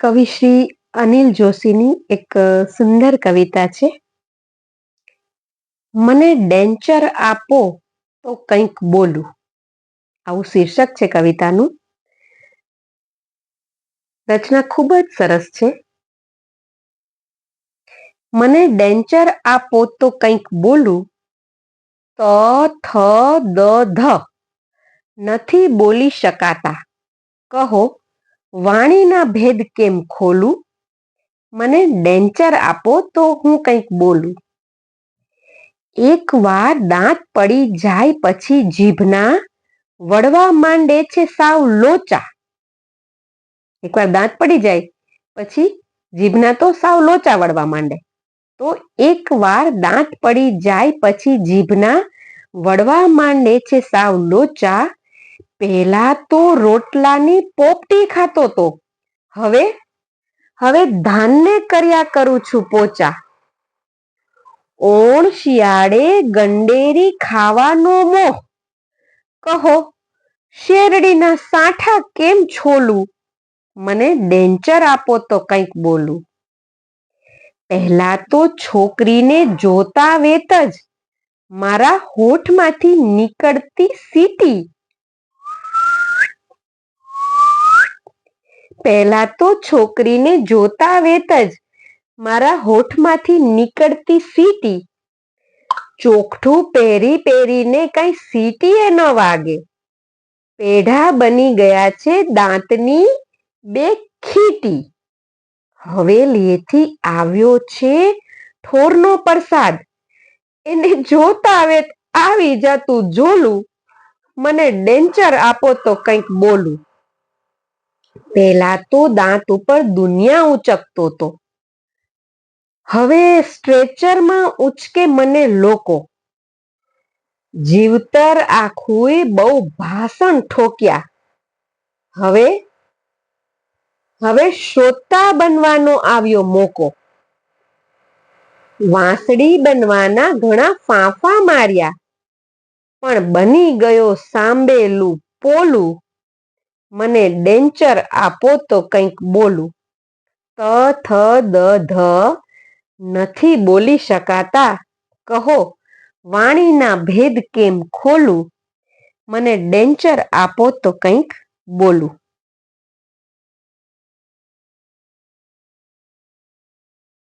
કવિ શ્રી અનિલ જોશીની એક સુંદર કવિતા છે. મને ડેન્ચર આપો તો કંઈક બોલું. આવું શીર્ષક છે કવિતાનું. રચના ખૂબ જ સરસ છે. મને ડેન્ચર આપો તો કંઈક બોલું, ત થ, દ, ધ નથી બોલી શકાતા. કહો. વાણીના ભેદ કેમ ખોલું? મને ડેન્ચર આપો તો હું કંઈક બોલું. એકવાર દાંત પડી જાય પછી જીભના વળવા માંડે છે સાવ લોચા. એકવાર દાંત પડી જાય પછી જીભના તો સાવ લોચા વળવા માંડે. તો એકવાર દાંત પડી જાય પછી જીભના વળવા માંડે છે સાવ લોચા પહેલા તો રોટલાની પોપટી ખાતો તો. હવે? હવે ધાનને કર્યા કરું છું પોચા. ઓણ શિયાળે ગંડેરી ખાવાનો મોહ. કહો, શેરડીના સાંઠા કેમ છોલું? મને ડેન્ચર આપો તો કંઈક બોલું. પહેલા તો છોકરીને જોતા વેત જ. મારા હોઠમાંથી નીકળતી સીટી. પહેલા તો છોકરીને જોતા વેત જ મારા હોઠમાંથી નીકળતી સીટી. ચોકઠું પહેરી પહેરીને કઈ સીટીએ ન વાગે. પેઢા બની ગયા છે દાંતની બે ખીટી. હવેલીએથી આવ્યો છે ઠોરનો પ્રસાદ. એને જોતા વેત આવી જતું જોલું મને ડેન્ચર આપો તો કંઈક બોલું. પેલા તો દાંત ઉપર દુનિયા ઉચકતો હતો. હવે સ્ટ્રેચરમાં ઉચકે મને લોકો. જીવતર આખું બહુ ભાષણ ઠોક્યા. હવે હવે શ્રોતા બનવાનો આવ્યો મોકો. વાંસળી બનવાના ઘણા ફાંફા માર્યા. પણ બની ગયો સાંબેલું પોલું મને ડેન્ચર આપો તો કંઈક બોલું. ત, થ, દ, ધ નથી બોલી શકાતા. કહો, વાણીના ભેદ કેમ ખોલું? મને ડેન્ચર આપો તો કંઈક બોલું.